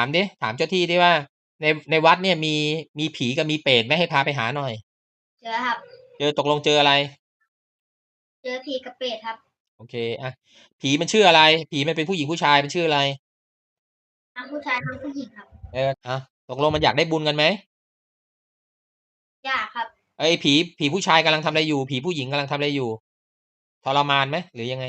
ามดิถามเจ้าที่ดิว่า ในในวัดเนี่ยมีมีผีกับมีเปรตไหมให้พาไปหาหน่อย เจอครับ เจอตกลงเจออะไร เจอผีกระเป็ดครับ โอเคอะผีมันชื่ออะไร ผีมันเป็นผู้หญิงผู้ชายมันชื่ออะไรทั้งผู้ชายทั้งผู้หญิงครับ เอออะตกลงมันอยากได้บุญกันไหมยากครับไอ้ยผีผีผู้ชายกำลังทำอะไรอยู่ ผีผู้หญิงกำลังทำอะไรอยู่ทรมานไหมหรือยังไง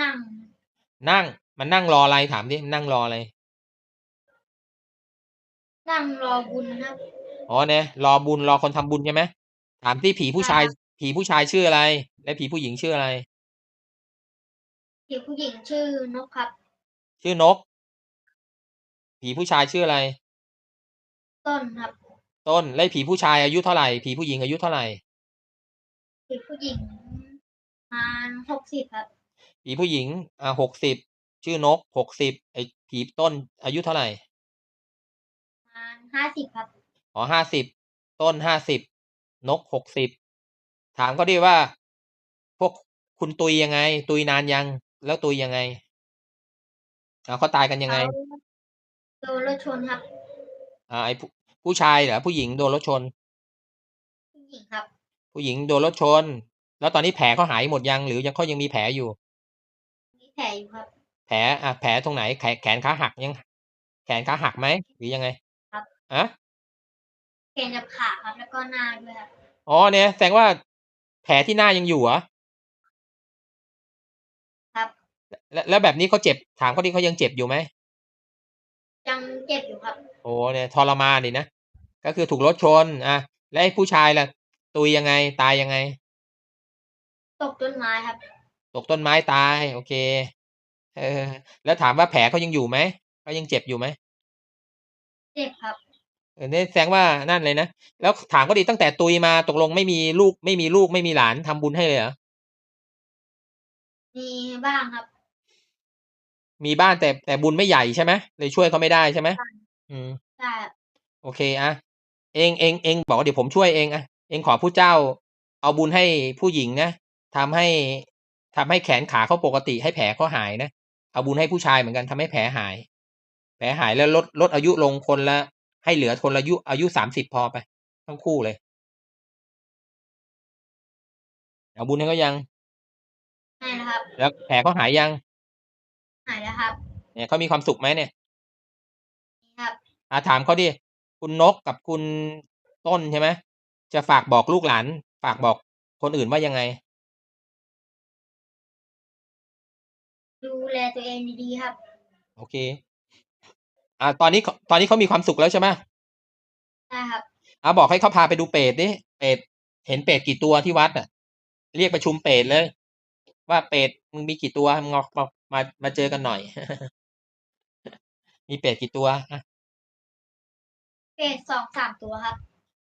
นั่งนั่งมันนั่งรออะไรถามดิมันนั่งรออะไร นั่งรอบุญครับอ๋อเนี่ยรอบุญรอคนทำบุญใช่ไหมถามที่ผีผู้ชาย ผีผู้ชายชื่ออะไร และผีผู้หญิงชื่ออะไร ผีผู้หญิงชื่อนกครับ ชื่อนก ผีผู้ชายชื่ออะไร ต้นครับ ต้นและผีผู้ชายอายุเท่าไหร่ ผีผู้หญิงอายุเท่าไหร่ ผีผู้หญิงมาหกสิบครับ ผีผู้หญิงอ่าหกสิบชื่อนกหกสิบไอ้ผีต้นอายุเท่าไหร่มา ห้าสิบครับ อ๋อห้าสิบต้นห้าสิบนกหกสิบถามเขาดิว่า พวกคุณตุยยังไง ตุยนานยัง แล้วตุยยังไงเอาเขาตายกันยังไงเขาโดนรถชนครับ อ่าไอ้ผู้ผู้ชายเหรอผู้หญิงโดนรถชน ผู้หญิงครับ ผู้หญิงโดนรถชน แล้วตอนนี้แผลเขาหายหมดยังหรือยังเขายังมีแผลอยู่ มีแผลอยู่ครับ แผลอะแผลตรงไหนแขนแขนขาหักยัง แขนขาหักไหมหรือยังไง ครับอะแขนกับขาครับ แล้วก็หน้าด้วยครับอ๋อเนี่ยแสดงว่าแผลที่หน้ายังอยู่เหรอครับแล้วแล้วแบบนี้เขาเจ็บถามเขาที่เขายังเจ็บอยู่ไหมยังเจ็บอยู่ครับ โอ้เนี่ยทรมานดินะก็คือถูกรถชนอะแล้วไอ้ผู้ชายล่ะ ตุยยังไงตายยังไง ตกต้นไม้ครับ ตกต้นไม้ตาย โอเค เออ แล้วถามว่าแผลเขายังอยู่ไหมเขายังเจ็บอยู่ไหมเจ็บครับเออเนี่ยแสดงว่านั่นเลยนะ แล้วถามก็ดีตั้งแต่ตุยมาตกลงไม่มีลูก ไม่มีลูกไม่มีหลานทำบุญให้เลยเหรอ มีบ้างครับ มีบ้านแต่แต่บุญไม่ใหญ่ใช่ไหมเลยช่วยเขาไม่ได้ใช่ไหมอืมใช่ครับโอเคอะเองเองเองบอกว่าเดี๋ยวผมช่วยเองอะเองขอผู้เจ้า เอาบุญให้ผู้หญิงนะทำให้ทำให้แขนขาเขาปกติให้แผลเขาหายนะเอาบุญให้ผู้ชายเหมือนกันทำให้แผลหาย แผลหายแล้วลดลดอายุลงคนละ ให้เหลือคนละอายุอายุสามสิบพอไป ทั้งคู่เลย เอาบุญให้เขายังใช่นะครับ แล้วแผลเขาหายยัง หายแล้วครับ เนี่ยเขามีความสุขไหมเนี่ยนี่ครับอาถามเขาดิคุณนกกับคุณต้นใช่ไหมจะฝากบอกลูกหลาน ฝากบอกคนอื่นว่ายังไง ดูแลตัวเองดีๆครับ โอเค อ่าตอนนี้เขาตอนนี้เขามีความสุขแล้วใช่ไหมใช่ครับอ่าบอกให้เขาพาไปดูเปรตดิเปรตเห็นเปรตกี่ตัวที่วัดอะ เรียกประชุมเปรตเลย ว่าเปรตมึงมีกี่ตัวมึงออกมามามาเจอกันหน่อย มีเปรตกี่ตัวอะเป็ดสองสามตัวครับ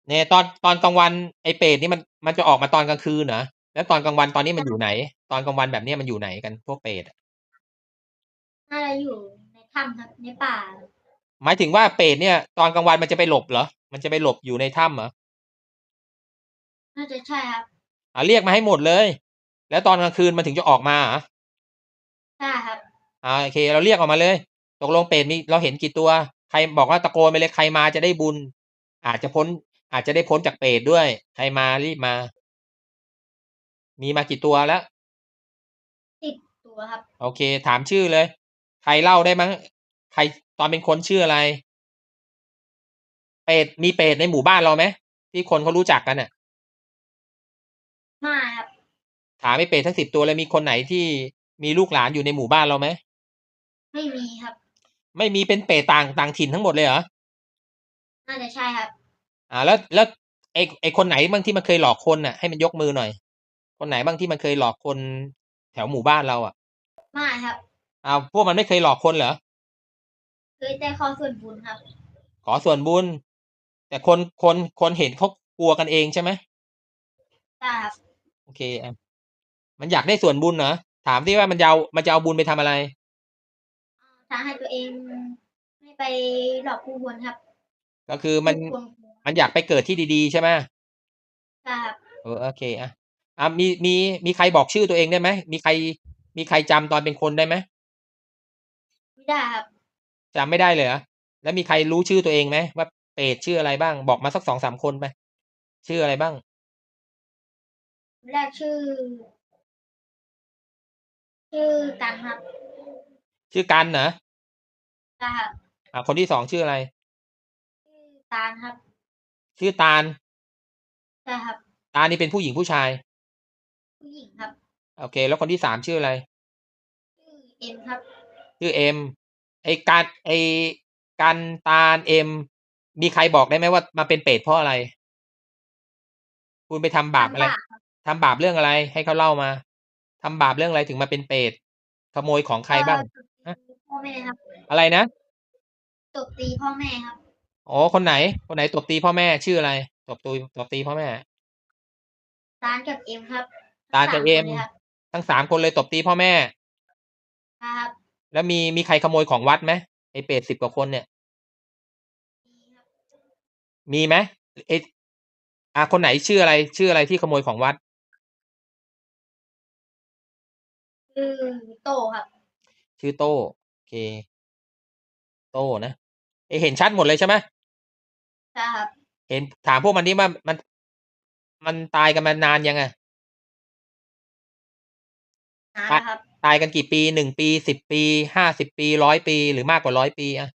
เนี่ยตอนตอนกลางวันไอ้เปรตนี่มันมันจะออกมาตอนกลางคืนเหรอแล้วตอนกลางวันตอนนี้มันอยู่ไหน ตอนกลางวันแบบเนี้ยมันอยู่ไหนกันพวกเปรตอะน่าจะอยู่ในถ้ำครับในป่า หมายถึงว่าเปรตเนี่ย ตอนกลางวันมันจะไปหลบเหรอ มันจะไปหลบอยู่ในถ้ำเหรอ น่าจะใช่ครับอ่าเรียกมาให้หมดเลย แล้วตอนกลางคืนมันถึงจะออกมาเหรอใช่ครับ อ่าโอเค เราเรียกออกมาเลย ตกลงเปรตมีเราเห็นกี่ตัว ใครบอกว่าตะโกนไปเลยใครมาจะได้บุญ อาจจะพ้น อาจจะได้พ้นจากเปรตด้วย ใครมารีบมา มีมากี่ตัวแล้ว สิบตัวครับ โอเค ถามชื่อเลย ใครเล่าได้มั้ง ใคร ตอนเป็นคนชื่ออะไร เปรตมีเปรตในหมู่บ้านเราไหมที่คนเขารู้จักกันน่ะไม่ครับถามไอ้เปรตทั้งสิบตัวเลยมีคนไหนที่มีลูกหลานอยู่ในหมู่บ้านเราไหมไม่มีครับ ไม่มีเป็นเปรตต่างต่างถิ่นทั้งหมดเลยเหรอน่าจะใช่ครับ อ่า แล้วแล้วไอ้ไอ้คนไหนบ้างที่มันเคยหลอกคนน่ะให้มันยกมือหน่อย คนไหนบ้างที่มันเคยหลอกคนแถวหมู่บ้านเราอะไม่ครับอ้าวพวกมันไม่เคยหลอกคนเหรอ เคยแต่ข้อส่วนบุญครับ ขอส่วนบุญ แต่คนคนคนเห็นเขากลัวกันเองใช่ไหมใช่ครับโอเคอะมันอยากได้ส่วนบุญเหรอถามที่ว่ามันจะเอามันจะเอาบุญไปทำอะไรทางให้ตัวเองไม่ไปหลอกผู้คนครับ ก็คือมันผู้คนมันอยากไปเกิดที่ดีๆ ใช่ไหมใช่ครับเออโอเคอะอะมีมีมีใครบอกชื่อตัวเองได้ไหมมีใครมีใครจำตอนเป็นคนได้ไหมไม่ได้ครับ จำไม่ได้เลยเหรอแล้วมีใครรู้ชื่อตัวเองไหมว่าเปรตชื่ออะไรบ้าง บอกมาสักสองสามคนไปชื่ออะไรบ้าง แรกชื่อ ชื่อกันครับ ชื่อกันเหรอนะครับอ่าคนที่สองชื่ออะไร ชื่อตาลครับ ชื่อตาลใช่ครับ ตาลนี่เป็นผู้หญิงผู้ชาย ผู้หญิงครับ โอเค แล้วคนที่สามชื่ออะไร ชื่อเอ็มครับ ชื่อเอ็ม ไอการไอกันตาลเอ็ม มีใครบอกได้ไหมว่ามาเป็นเปรตเพราะอะไร คุณไปทำบาปอะไรทำบาปทำบาปเรื่องอะไร ให้เขาเล่ามาทำบาปเรื่องอะไรถึงมาเป็นเปรตขโมยของใครบ้างเอ่อตบตีพ่อแม่ครับ อะไรนะตบตีพ่อแม่ครับอ๋อคนไหน คนไหนตบตีพ่อแม่ชื่ออะไรตบตีตบตีพ่อแม่ ตาลกับเอ็มครับ ตาลกับเอ็มสคนลยครับทั้งสามคนเลยตบตีพ่อแม่ ครับ แล้วมีมีใครขโมยของวัดไหมไอเปรตสิบกว่าคนเนี่ย มีครับมีไหมเออะคนไหนชื่ออะไร ชื่ออะไรที่ขโมยของวัดชื่อโตครับ ชื่อโต้โอเค โต้นะเอยเห็นชัดหมดเลยใช่ไหมใช่ครับ เห็นถามพวกมันนี่ว่ามัน มันตายกันมานานยังไงนานแล้วครับ ตายกันกี่ปีหนึ่งปีสิบปีห้าสิบปีร้อยปีหรือมากกว่าร้อยปีอะ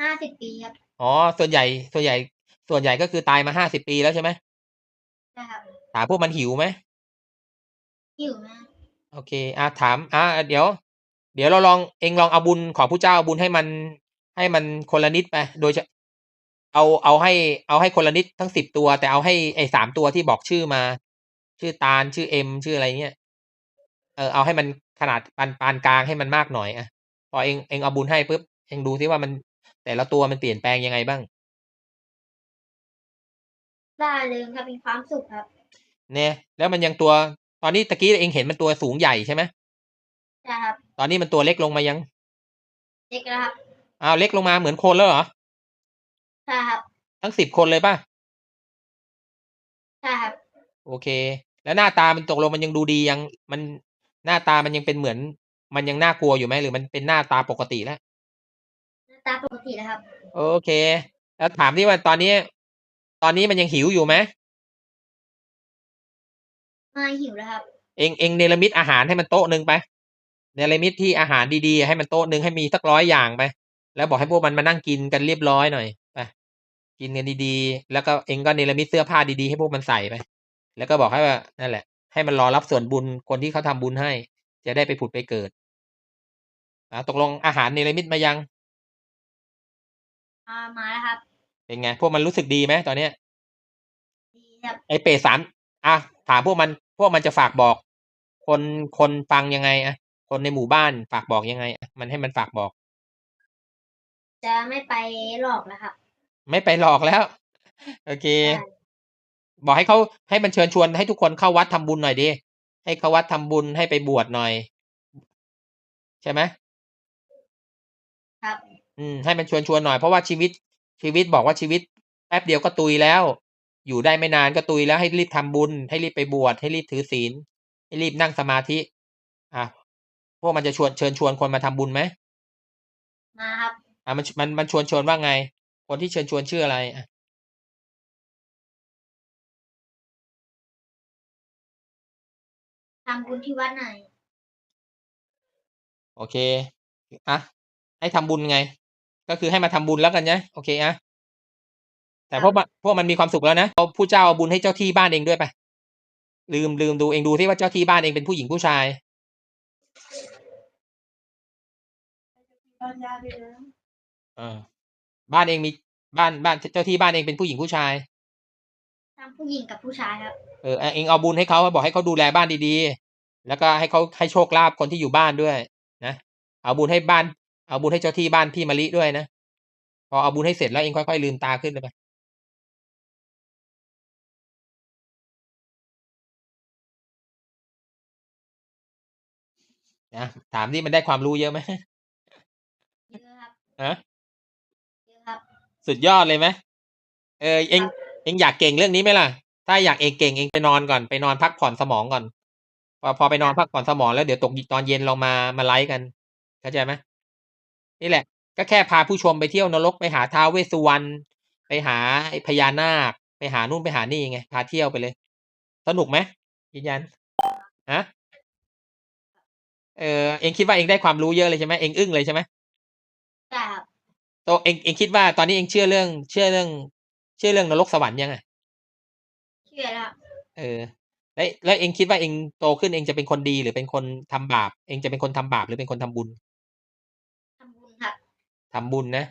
ห้าสิบปีครับอ๋อส่วนใหญ่ส่วนใหญ่ ส่วนใหญ่ก็คือตายมาห้าสิบปีแล้วใช่ไหมใช่ครับถามพวกมันหิวไหมหิวนะโอเคอะถามอะเดี๋ยว เดี๋ยวเราลองเองลองเอาบุญขอผู้เจ้าเอาบุญให้มัน ให้มันคนละนิดไปโดยจะเอาเอาให้เอาให้คนละนิดทั้งสิบตัว แต่เอาให้ไอ้สามตัวที่บอกชื่อมา ชื่อตาลชื่อเอ็มชื่ออะไรเงี้ย เออเอาให้มันขนาดปานปานกลางให้มันมากหน่อยอะพอเองเองเอาบุญให้ปุ๊บเองดูซิว่ามันแต่ละตัวมันเปลี่ยนแปลงยังไงบ้างร่าเริงครับมีความสุขครับ เนี่ย แล้วมันยังตัวตอนนี้ตะกี้เองเห็นมันตัวสูงใหญ่ใช่ไหมใช่ครับ ตอนนี้มันตัวเล็กลงมายังเด็กแล้วครับอ้าวเล็กลงมาเหมือนคนแล้วเหรอใช่ครับ ทั้งสิบคนเลยป่ะใช่ครับ โอเค แล้วหน้าตามันตกลงมันยังดูดียังมัน หน้าตามันยังเป็นเหมือน มันยังน่ากลัวอยู่ไหมหรือมันเป็นหน้าตาปกติแล้ว หน้าตาปกตินะครับ โอเค แล้วถามที่ว่าตอนนี้ ตอนนี้มันยังหิวอยู่ไหมไม่หิวแล้วครับ เองเองเนรมิตอาหารให้มันโต๊ะหนึ่งไป เนรมิตที่อาหารดีๆ ให้มันโต๊ะหนึ่งให้มีสักร้อยอย่างไป แล้วบอกให้พวกมันมานั่งกินกันเรียบร้อยหน่อยไปกินกันดีๆ แล้วก็เองก็เนรมิตเสื้อผ้าดีๆให้พวกมันใส่ไป แล้วก็บอกให้ว่านั่นแหละ ให้มันรอรับส่วนบุญคนที่เขาทำบุญให้ จะได้ไปผุดไปเกิดอะตกลงอาหารเนรมิตมายังมามาแล้วครับ เป็นไง พวกมันรู้สึกดีไหมตอนเนี้ยดีครับไอเปรตสามอะถามพวกมัน พวกมันจะฝากบอก คนคนฟังยังไงอะคนในหมู่บ้านฝากบอกยังไงอะมันให้มันฝากบอก จะไม่ไปหลอกแล้วครับ ไม่ไปหลอกแล้ว โอเคใช่ บอกให้เขาให้มันเชิญชวนให้ทุกคนเข้าวัดทำบุญหน่อยดิให้เข้าวัดทำบุญให้ไปบวชหน่อย ใช่ไหมครับ อืม ให้มันชวนชวนหน่อยเพราะว่าชีวิตชีวิตบอกว่าชีวิตแป๊บเดียวก็ตุยแล้ว อยู่ได้ไม่นานก็ตุยแล้วให้รีบทำบุญ ให้รีบไปบวชให้รีบถือศีล ให้รีบนั่งสมาธิอะพวกมันจะชวนเชิญชวนคนมาทำบุญไหมมาครับอะมันมันมันชวนชวนว่าไง คนที่เชิญชวนชื่ออะไรอะ ทำบุญที่วัดไหน โอเคอะให้ทำบุญไง ก็คือให้มาทำบุญแล้วกันนะโอเคอะแต่พวกมันพวกมันมีความสุขแล้วนะเอาผู้เจ้าเอาบุญให้เจ้าที่บ้านเองด้วยไปลืมลืมดูเองดูที่ว่าเจ้าที่บ้านเองเป็นผู้หญิงผู้ชายเออบ้านเองมีบ้านบ้านเจ้าที่บ้านเองเป็นผู้หญิงผู้ชาย ทำผู้หญิงกับผู้ชายครับ เออเองเอาบุญให้เขาบอกให้เขาดูแลบ้านดีๆ แล้วก็ให้เขาให้โชคลาภคนที่อยู่บ้านด้วยนะ เอาบุญให้บ้าน เอาบุญให้เจ้าที่บ้านพี่มะลิด้วยนะ พอเอาบุญให้เสร็จแล้วเองค่อยๆลืมตาขึ้นเลยไปนะถามนี่มันได้ความรู้เยอะไหมเยอะครับฮะเยอะครับ สุดยอดเลยไหมเออเองครับ เองอยากเก่งเรื่องนี้ไหมล่ะ ถ้าอยากเองเก่งเองไปนอนก่อนไปนอนพักผ่อนสมองก่อน พอพอไปนอนพักผ่อนสมองแล้วเดี๋ยวตกตอนเย็นเรามามาไลฟ์กันเข้าใจไหมนี่แหละ ก็แค่พาผู้ชมไปเที่ยวนรกไปหาท้าวเวสสุวรรณไปหาไอ้พญานาค ไปหานู่นไปหานี่ไงพาเที่ยวไปเลย สนุกไหมยืนยันฮะเออเองคิดว่าเองได้ความรู้เยอะเลยใช่ไหมเองอึ้งเลยใช่ไหมแต่ครับโตเองเองคิดว่าตอนนี้เองเชื่อเรื่อง เชื่อเรื่อง เชื่อเรื่องนรกสวรรค์ยังไงเชื่อแล้วเออ แล้วแล้วเองคิดว่าเองโตขึ้นเองจะเป็นคนดีหรือเป็นคนทำบาป เองจะเป็นคนทำบาปหรือเป็นคนทำบุญทำบุญครับทำบุญนะ